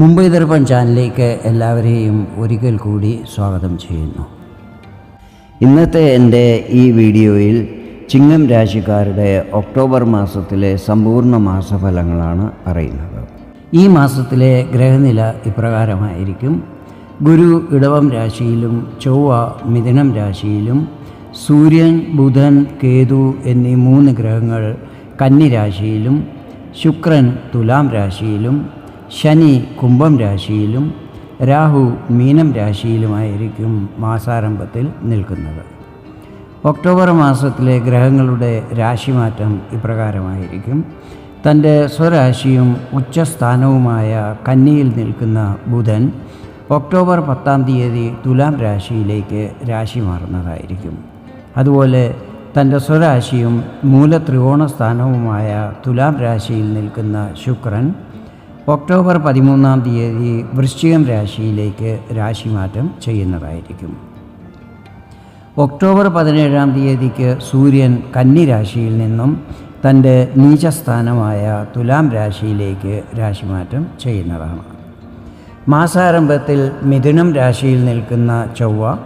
മുംബൈ ദർപ്പൺ ചാനലിലേക്ക് എല്ലാവരെയും ഒരിക്കൽ കൂടി സ്വാഗതം ചെയ്യുന്നു. ഇന്നത്തെ എന്റെ ഈ വീഡിയോയിൽ ചിങ്ങം രാശിക്കാരുടെ ഒക്ടോബർ മാസത്തിലെ സമ്പൂർണ മാസഫലങ്ങളാണ് പറയുന്നത്. ഈ മാസത്തിലെ ഗ്രഹനില ഇപ്രകാരമായിരിക്കും. ഗുരു ഇടവം രാശിയിലും ചൊവ്വ മിഥുനം രാശിയിലും സൂര്യൻ ബുധൻ കേതു എന്നീ മൂന്ന് ഗ്രഹങ്ങൾ കന്നിരാശിയിലും ശുക്രൻ തുലാം രാശിയിലും ശനി കുംഭം രാശിയിലും രാഹു മീനം രാശിയിലുമായിരിക്കും മാസാരംഭത്തിൽ നിൽക്കുന്നത്. ഒക്ടോബർ മാസത്തിലെ ഗ്രഹങ്ങളുടെ രാശിമാറ്റം ഇപ്രകാരമായിരിക്കും. തന്റെ സ്വരാശിയും ഉച്ചസ്ഥാനവുമായ കന്നിയിൽ നിൽക്കുന്ന ബുധൻ ഒക്ടോബർ പത്താം തീയതി തുലാം രാശിയിലേക്ക് രാശി മാറുന്നതായിരിക്കും. അതുപോലെ തന്റെ സ്വരാശിയും മൂലത്രികോണസ്ഥാനവുമായ തുലാം രാശിയിൽ നിൽക്കുന്ന ശുക്രൻ ഒക്ടോബർ പതിമൂന്നാം തീയതി വൃശ്ചികം രാശിയിലേക്ക് രാശിമാറ്റം ചെയ്യുന്നതായിരിക്കും. ഒക്ടോബർ പതിനേഴാം തീയതിക്ക് സൂര്യൻ കന്നി രാശിയിൽ നിന്നും തന്റെ നീചസ്ഥാനമായ തുലാം രാശിയിലേക്ക് രാശിമാറ്റം ചെയ്യുന്നതാണ്. മാസാരംഭത്തിൽ മിഥുനം രാശിയിൽ നിൽക്കുന്ന ചൊവ്വ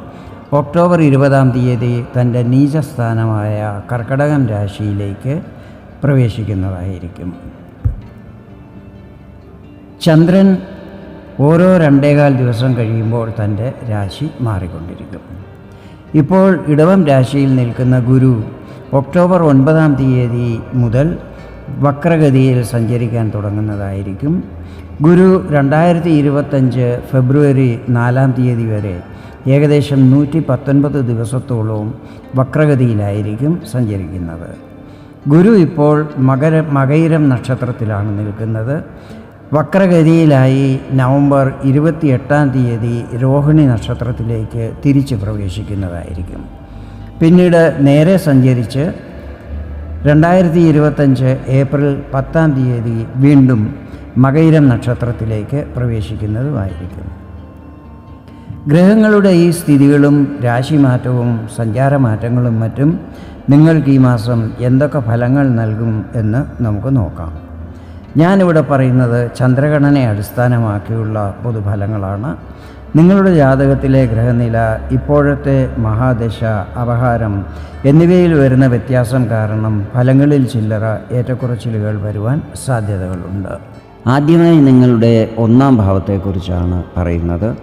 ഒക്ടോബർ ഇരുപതാം തീയതി തന്റെ നീചസ്ഥാനമായ കർക്കടകം രാശിയിലേക്ക് പ്രവേശിക്കുന്നതായിരിക്കും. ചന്ദ്രൻ ഓരോ രണ്ടേകാൽ ദിവസം കഴിയുമ്പോൾ തന്റെ രാശി മാറിക്കൊണ്ടിരിക്കും. ഇപ്പോൾ ഇടവം രാശിയിൽ നിൽക്കുന്ന ഗുരു ഒക്ടോബർ ഒൻപതാം തീയതി മുതൽ വക്രഗതിയിൽ സഞ്ചരിക്കാൻ തുടങ്ങുന്നതായിരിക്കും. ഗുരു രണ്ടായിരത്തി ഇരുപത്തഞ്ച് ഫെബ്രുവരി നാലാം തീയതി വരെ ഏകദേശം നൂറ്റി പത്തൊൻപത് ദിവസത്തോളവും വക്രഗതിയിലായിരിക്കും സഞ്ചരിക്കുന്നത്. ഗുരു ഇപ്പോൾ മകര മകയിരം നക്ഷത്രത്തിലാണ് നിൽക്കുന്നത്. വക്രഗതിയിലായി നവംബർ ഇരുപത്തിയെട്ടാം തീയതി രോഹിണി നക്ഷത്രത്തിലേക്ക് തിരിച്ച് പ്രവേശിക്കുന്നതായിരിക്കും. പിന്നീട് നേരെ സഞ്ചരിച്ച് രണ്ടായിരത്തി ഇരുപത്തഞ്ച് ഏപ്രിൽ പത്താം തീയതി വീണ്ടും മകയിരം നക്ഷത്രത്തിലേക്ക് പ്രവേശിക്കുന്നതുമായിരിക്കും. ഗ്രഹങ്ങളുടെ ഈ സ്ഥിതികളും രാശിമാറ്റവും സഞ്ചാരമാറ്റങ്ങളും മറ്റും നിങ്ങൾക്ക് ഈ മാസം എന്തൊക്കെ ഫലങ്ങൾ നൽകും എന്ന് നമുക്ക് നോക്കാം. ഞാനിവിടെ പറയുന്നത് ചന്ദ്രഗണനെ അടിസ്ഥാനമാക്കിയുള്ള പൊതുഫലങ്ങളാണ്. നിങ്ങളുടെ ജാതകത്തിലെ ഗ്രഹനില ഇപ്പോഴത്തെ മഹാദശ അപഹാരം എന്നിവയിൽ വരുന്ന വ്യത്യാസം കാരണം ഫലങ്ങളിൽ ചില്ലറ ഏറ്റക്കുറച്ചിലുകൾ വരുവാൻ സാധ്യതകളുണ്ട്. ആദ്യമായി നിങ്ങളുടെ ഒന്നാം ഭാവത്തെക്കുറിച്ചാണ് പറയുന്നത്.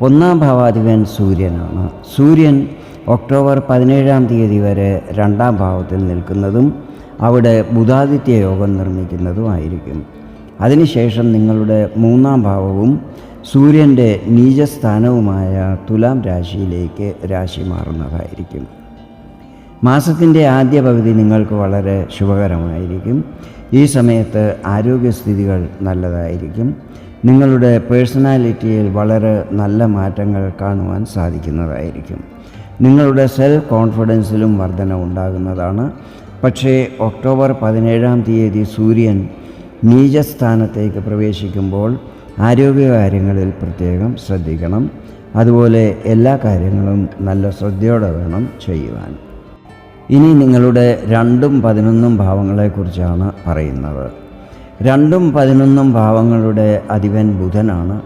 ഒന്നാം ഭാവാധിപൻ സൂര്യനാണ്. സൂര്യൻ ഒക്ടോബർ പതിനേഴാം തീയതി വരെ രണ്ടാം ഭാവത്തിൽ നിൽക്കുന്നതും അവിടെ ബുധാദിത്യ യോഗം നിർമ്മിക്കുന്നതുമായിരിക്കും. അതിനുശേഷം നിങ്ങളുടെ മൂന്നാം ഭാവവും സൂര്യന്റെ നീചസ്ഥാനവുമായ തുലാം രാശിയിലേക്ക് രാശി മാറുന്നതായിരിക്കും. മാസത്തിന്റെ ആദ്യ പകുതി നിങ്ങൾക്ക് വളരെ ശുഭകരമായിരിക്കും. ഈ സമയത്ത് ആരോഗ്യസ്ഥിതികൾ നല്ലതായിരിക്കും. നിങ്ങളുടെ പേഴ്സണാലിറ്റിയിൽ വളരെ നല്ല മാറ്റങ്ങൾ കാണുവാൻ സാധിക്കുന്നതായിരിക്കും. നിങ്ങളുടെ സെൽഫ് കോൺഫിഡൻസിലും വർധന ഉണ്ടാകുന്നതാണ് പക്ഷേ ഒക്ടോബർ പതിനേഴാം തീയതി സൂര്യൻ നീചസ്ഥാനത്തേക്ക് പ്രവേശിക്കുമ്പോൾ ആരോഗ്യകാര്യങ്ങളിൽ പ്രത്യേകം ശ്രദ്ധിക്കണം. അതുപോലെ എല്ലാ കാര്യങ്ങളും നല്ല ശ്രദ്ധയോടെ വേണം ചെയ്യുവാൻ. ഇനി നിങ്ങളുടെ രണ്ടും പതിനൊന്നും ഭാവങ്ങളെക്കുറിച്ചാണ് പറയുന്നത്. രണ്ടും പതിനൊന്നും ഭാവങ്ങളുടെ അധിപൻ ബുധനാണ്.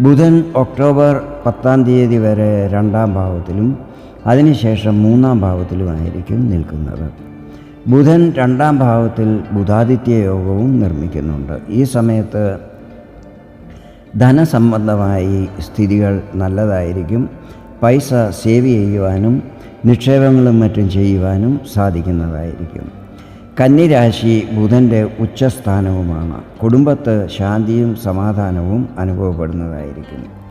ബുധൻ ഒക്ടോബർ പത്താം തീയതി വരെ രണ്ടാം ഭാവത്തിലും അതിനുശേഷം മൂന്നാം ഭാവത്തിലുമായിരിക്കും നിൽക്കുന്നത്. ബുധൻ രണ്ടാം ഭാവത്തിൽ ബുധാദിത്യ യോഗവും നിർമ്മിക്കുന്നുണ്ട്. ഈ സമയത്ത് ധനസംബന്ധമായി സ്ഥിതികൾ നല്ലതായിരിക്കും. പൈസ സേവ് ചെയ്യുവാനും നിക്ഷേപങ്ങളും മറ്റും ചെയ്യുവാനും സാധിക്കുന്നതായിരിക്കും. കന്നിരാശി ബുധന്റെ ഉച്ചസ്ഥാനവുമാണ്. കുടുംബത്ത് ശാന്തിയും സമാധാനവും അനുഭവപ്പെടുന്നതായിരിക്കും.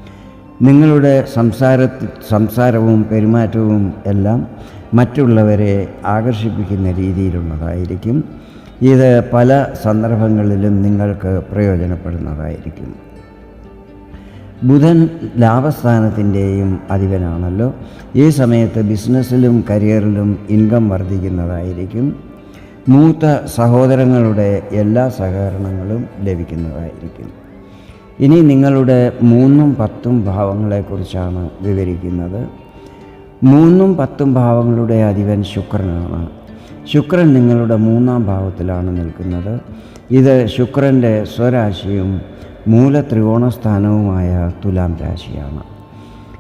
നിങ്ങളുടെ സംസാര സംസാരവും പെരുമാറ്റവും എല്ലാം മറ്റുള്ളവരെ ആകർഷിപ്പിക്കുന്ന രീതിയിലുള്ളതായിരിക്കും. ഇത് പല സന്ദർഭങ്ങളിലും നിങ്ങൾക്ക് പ്രയോജനപ്പെടുന്നതായിരിക്കും. ബുധൻ ലാഭസ്ഥാനത്തിന്റെയും അധിപനാണല്ലോ. ഈ സമയത്ത് ബിസിനസ്സിലും കരിയറിലും ഇൻകം വർദ്ധിക്കുന്നതായിരിക്കും. മൂത്ത സഹോദരങ്ങളുടെ എല്ലാ സഹകരണങ്ങളും ലഭിക്കുന്നതായിരിക്കും. ഇനി നിങ്ങളുടെ മൂന്നും പത്തും ഭാവങ്ങളെക്കുറിച്ചാണ് വിവരിക്കുന്നത്. മൂന്നും പത്തും ഭാവങ്ങളുടെ അധിപൻ ശുക്രനാണ്. ശുക്രൻ നിങ്ങളുടെ മൂന്നാം ഭാവത്തിലാണ് നിൽക്കുന്നത്. ഇത് ശുക്രന്റെ സ്വരാശിയും മൂല ത്രികോണസ്ഥാനവുമായ തുലാം രാശിയാണ്.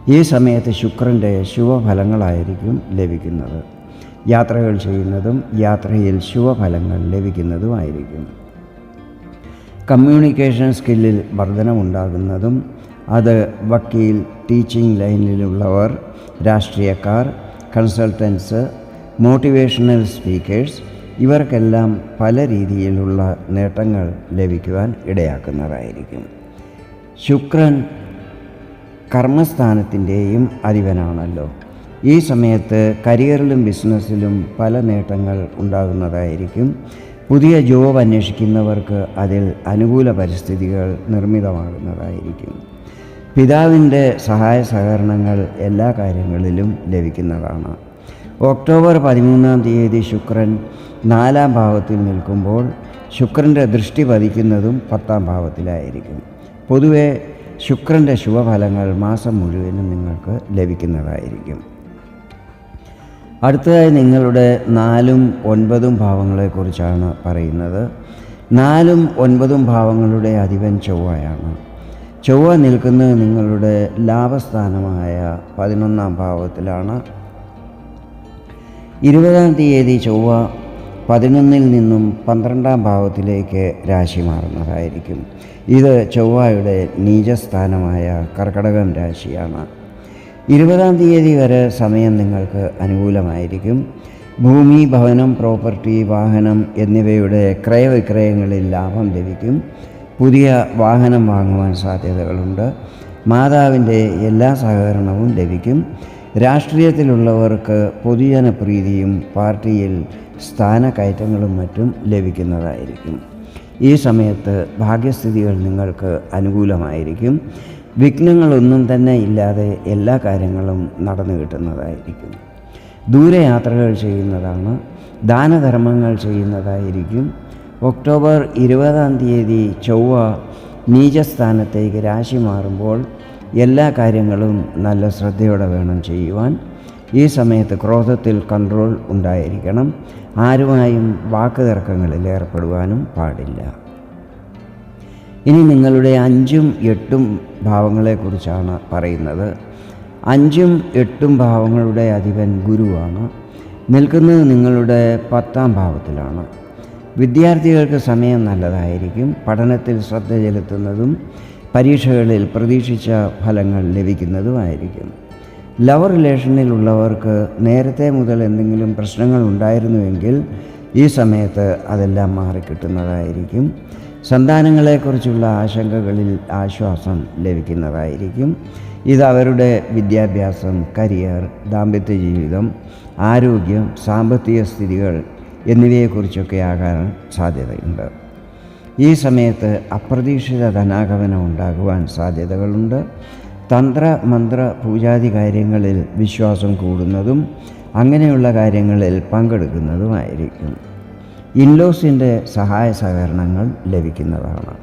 ഈ സമയത്ത് ശുക്രന്റെ ശുഭഫലങ്ങളായിരിക്കും ലഭിക്കുന്നത്. യാത്രകൾ ചെയ്യുന്നതും യാത്രയിൽ ശുഭഫലങ്ങൾ ലഭിക്കുന്നതുമായിരിക്കും. കമ്മ്യൂണിക്കേഷൻ സ്കില്ലിൽ വർധനമുണ്ടാകുന്നതും അത് വക്കീൽ ടീച്ചിങ് ലൈനിലുള്ളവർ രാഷ്ട്രീയക്കാർ കൺസൾട്ടൻസ് മോട്ടിവേഷണൽ സ്പീക്കേഴ്സ് ഇവർക്കെല്ലാം പല രീതിയിലുള്ള നേട്ടങ്ങൾ ലഭിക്കുവാൻ ഇടയാക്കുന്നതായിരിക്കും ശുക്രൻ കർമ്മസ്ഥാനത്തിന്റെയും അധിപനാണല്ലോ. ഈ സമയത്ത് കരിയറിലും ബിസിനസ്സിലും പല നേട്ടങ്ങൾ ഉണ്ടാകുന്നതായിരിക്കും. പുതിയ ജോബ് അന്വേഷിക്കുന്നവർക്ക് അതിൽ അനുകൂല പരിസ്ഥിതികൾ നിർമ്മിതമാകുന്നതായിരിക്കും. പിതാവിന്റെ സഹായ സഹകരണങ്ങൾ എല്ലാ കാര്യങ്ങളിലും ലഭിക്കുന്നതാണ്. ഒക്ടോബർ പതിമൂന്നാം തീയതി ശുക്രൻ നാലാം ഭാവത്തിൽ നിൽക്കുമ്പോൾ ശുക്രന്റെ ദൃഷ്ടി പതിക്കുന്നതും പത്താം ഭാവത്തിലായിരിക്കും. പൊതുവെ ശുക്രന്റെ ശുഭഫലങ്ങൾ മാസം മുഴുവനും നിങ്ങൾക്ക് ലഭിക്കുന്നതായിരിക്കും. അടുത്തതായി നിങ്ങളുടെ നാലും ഒൻപതും ഭാവങ്ങളെക്കുറിച്ചാണ് പറയുന്നത്. നാലും ഒൻപതും ഭാവങ്ങളുടെ അധിപൻ ചൊവ്വയാണ്. ചൊവ്വ നിൽക്കുന്നത് നിങ്ങളുടെ ലാഭസ്ഥാനമായ പതിനൊന്നാം ഭാവത്തിലാണ്. ഇരുപതാം തീയതി ചൊവ്വ പതിനൊന്നിൽ നിന്നും പന്ത്രണ്ടാം ഭാവത്തിലേക്ക് രാശി മാറുന്നതായിരിക്കും. ഇത് ചൊവ്വയുടെ നീചസ്ഥാനമായ കർക്കടകം രാശിയാണ്. ഇരുപതാം തീയതി വരെ സമയം നിങ്ങൾക്ക് അനുകൂലമായിരിക്കും. ഭൂമി ഭവനം പ്രോപ്പർട്ടി വാഹനം എന്നിവയുടെ ക്രയവിക്രയങ്ങളിൽ ലാഭം ലഭിക്കും. പുതിയ വാഹനം വാങ്ങുവാൻ സാധ്യതകളുണ്ട്. മാതാവിന്റെ എല്ലാ സഹകരണവും ലഭിക്കും. രാഷ്ട്രീയത്തിലുള്ളവർക്ക് പൊതുജനപ്രീതിയും പാർട്ടിയിൽ സ്ഥാനക്കയറ്റങ്ങളും മറ്റും ലഭിക്കുന്നതായിരിക്കും. ഈ സമയത്ത് ഭാഗ്യസ്ഥിതികൾ നിങ്ങൾക്ക് അനുകൂലമായിരിക്കും. വിഘ്നങ്ങളൊന്നും തന്നെ ഇല്ലാതെ എല്ലാ കാര്യങ്ങളും നടന്നു കിട്ടുന്നതായിരിക്കും. ദൂരയാത്രകൾ ചെയ്യുന്നതാണ് ദാനധർമ്മങ്ങൾ ചെയ്യുന്നതായിരിക്കും. ഒക്ടോബർ ഇരുപതാം തീയതി ചൊവ്വ നീചസ്ഥാനത്തേക്ക് രാശി മാറുമ്പോൾ എല്ലാ കാര്യങ്ങളും നല്ല ശ്രദ്ധയോടെ വേണം ചെയ്യുവാൻ. ഈ സമയത്ത് ക്രോധത്തിൽ കൺട്രോൾ ഉണ്ടായിരിക്കണം. ആരുമായും വാക്ക് തർക്കങ്ങളിൽ ഏർപ്പെടുവാനും പാടില്ല. ഇനി നിങ്ങളുടെ അഞ്ചും എട്ടും ഭാവങ്ങളെക്കുറിച്ചാണ് പറയുന്നത്. അഞ്ചും എട്ടും ഭാവങ്ങളുടെ അധിപൻ ഗുരുവാണ്. നിൽക്കുന്നത് നിങ്ങളുടെ പത്താം ഭാവത്തിലാണ്. വിദ്യാർത്ഥികൾക്ക് സമയം നല്ലതായിരിക്കും. പഠനത്തിൽ ശ്രദ്ധ ചെലുത്തുന്നതും പരീക്ഷകളിൽ പ്രതീക്ഷിച്ച ഫലങ്ങൾ ലഭിക്കുന്നതുമായിരിക്കും. ലവ് റിലേഷനിലുള്ളവർക്ക് നേരത്തെ മുതൽ എന്തെങ്കിലും പ്രശ്നങ്ങൾ ഉണ്ടായിരുന്നുവെങ്കിൽ ഈ സമയത്ത് അതെല്ലാം മാറിക്കിട്ടുന്നതായിരിക്കും. സന്താനങ്ങളെക്കുറിച്ചുള്ള ആശങ്കകളിൽ ആശ്വാസം ലഭിക്കുന്നതായിരിക്കും. ഇത് അവരുടെ വിദ്യാഭ്യാസം കരിയർ ദാമ്പത്യ ജീവിതം ആരോഗ്യം സാമ്പത്തിക സ്ഥിതികൾ എന്നിവയെക്കുറിച്ചൊക്കെ ആകാൻ സാധ്യതയുണ്ട്. ഈ സമയത്ത് അപ്രതീക്ഷിത ധനാഗമനം ഉണ്ടാകുവാൻ സാധ്യതകളുണ്ട്. തന്ത്ര മന്ത്ര പൂജാതി കാര്യങ്ങളിൽ വിശ്വാസം കൂടുന്നതും അങ്ങനെയുള്ള കാര്യങ്ങളിൽ പങ്കെടുക്കുന്നതുമായിരിക്കും. ഇൻലോസിന്റെ സഹായ സഹകരണങ്ങൾ ലഭിക്കുന്നതാണ്.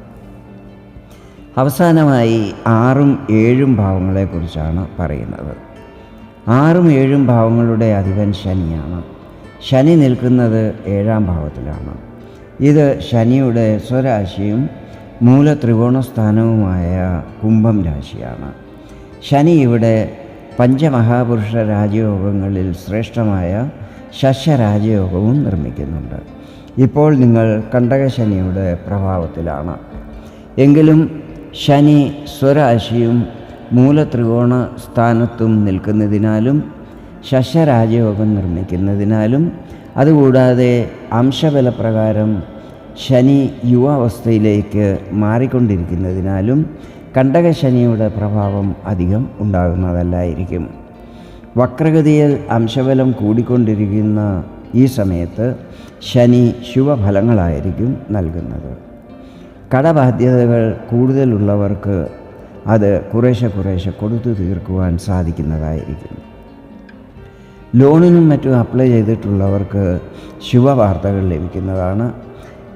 അവസാനമായി ആറും ഏഴും ഭാവങ്ങളെക്കുറിച്ചാണ് പറയുന്നത്. ആറും ഏഴും ഭാവങ്ങളുടെ അധിപൻ ശനിയാണ്. ശനി നിൽക്കുന്നത് ഏഴാം ഭാവത്തിലാണ്. ഇത് ശനിയുടെ സ്വരാശിയും മൂല ത്രികോണസ്ഥാനവുമായ കുംഭം രാശിയാണ്. ശനി ഇവിടെ പഞ്ചമഹാപുരുഷ രാജയോഗങ്ങളിൽ ശ്രേഷ്ഠമായ ശശരാജയോഗവും നിർമ്മിക്കുന്നുണ്ട്. ഇപ്പോൾ നിങ്ങൾ കണ്ടകശനിയുടെ പ്രഭാവത്തിലാണ്. എങ്കിലും ശനി സ്വരാശിയും മൂല മൂലത്രികോണ സ്ഥാനത്തും നിൽക്കുന്നതിനാലും ശശരാജയോഗം നിർമ്മിക്കുന്നതിനാലും അതുകൂടാതെ അംശബലപ്രകാരം ശനി യുവാവസ്ഥയിലേക്ക് മാറിക്കൊണ്ടിരിക്കുന്നതിനാലും കണ്ടകശനിയുടെ പ്രഭാവം അധികം ഉണ്ടാകുന്നതല്ലായിരിക്കും. വക്രഗതിയിൽ അംശബലം കൂടിക്കൊണ്ടിരിക്കുന്ന ഈ സമയത്ത് ശനി ശുഭഫലങ്ങളായിരിക്കും നൽകുന്നത്. കടബാധ്യതകൾ കൂടുതലുള്ളവർക്ക് അത് കുറേശ്ശെ കുറേശ്ശെ കൊടുത്തു തീർക്കുവാൻ സാധിക്കുന്നതായിരിക്കും. ലോണിനും മറ്റും അപ്ലൈ ചെയ്തിട്ടുള്ളവർക്ക് ശുഭവാർത്തകൾ ലഭിക്കുന്നതാണ്.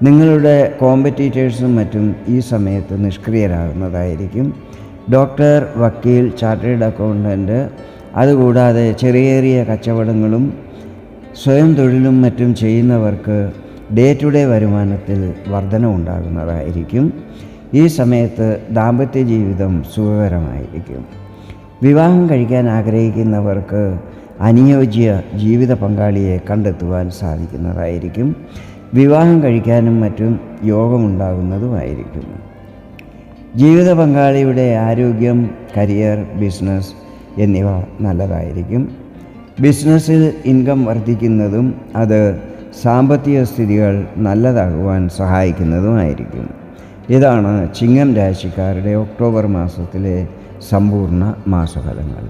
നിങ്ങളുടെ കോമ്പറ്റീറ്റേഴ്സും മറ്റും ഈ സമയത്ത് നിഷ്ക്രിയരാകുന്നതായിരിക്കും. ഡോക്ടർ വക്കീൽ ചാർട്ടേഡ് അക്കൗണ്ടന്റ് അതുകൂടാതെ ചെറിയ ചെറിയ കച്ചവടങ്ങളും സ്വയം തൊഴിലും മറ്റും ചെയ്യുന്നവർക്ക് ഡേ ടു ഡേ വരുമാനത്തിൽ വർധന ഉണ്ടാകുന്നതായിരിക്കും ഈ സമയത്ത് ദാമ്പത്യ ജീവിതം സുഖകരമായിരിക്കും. വിവാഹം കഴിക്കാൻ ആഗ്രഹിക്കുന്നവർക്ക് അനുയോജ്യ ജീവിത പങ്കാളിയെ കണ്ടെത്തുവാൻ സാധിക്കുന്നതായിരിക്കും. വിവാഹം കഴിക്കാനും മറ്റും യോഗമുണ്ടാകുന്നതുമായിരിക്കും. ജീവിത പങ്കാളിയുടെ ആരോഗ്യം കരിയർ ബിസിനസ് എന്നിവ നല്ലതായിരിക്കും. ബിസിനസ്സിൽ ഇൻകം വർദ്ധിക്കുന്നതും അത് സാമ്പത്തിക സ്ഥിതികൾ നല്ലതാകുവാൻ സഹായിക്കുന്നതുമായിരിക്കും. ഇതാണ് ചിങ്ങം രാശിക്കാരുടെ ഒക്ടോബർ മാസത്തിലെ സമ്പൂർണ മാസഫലങ്ങൾ.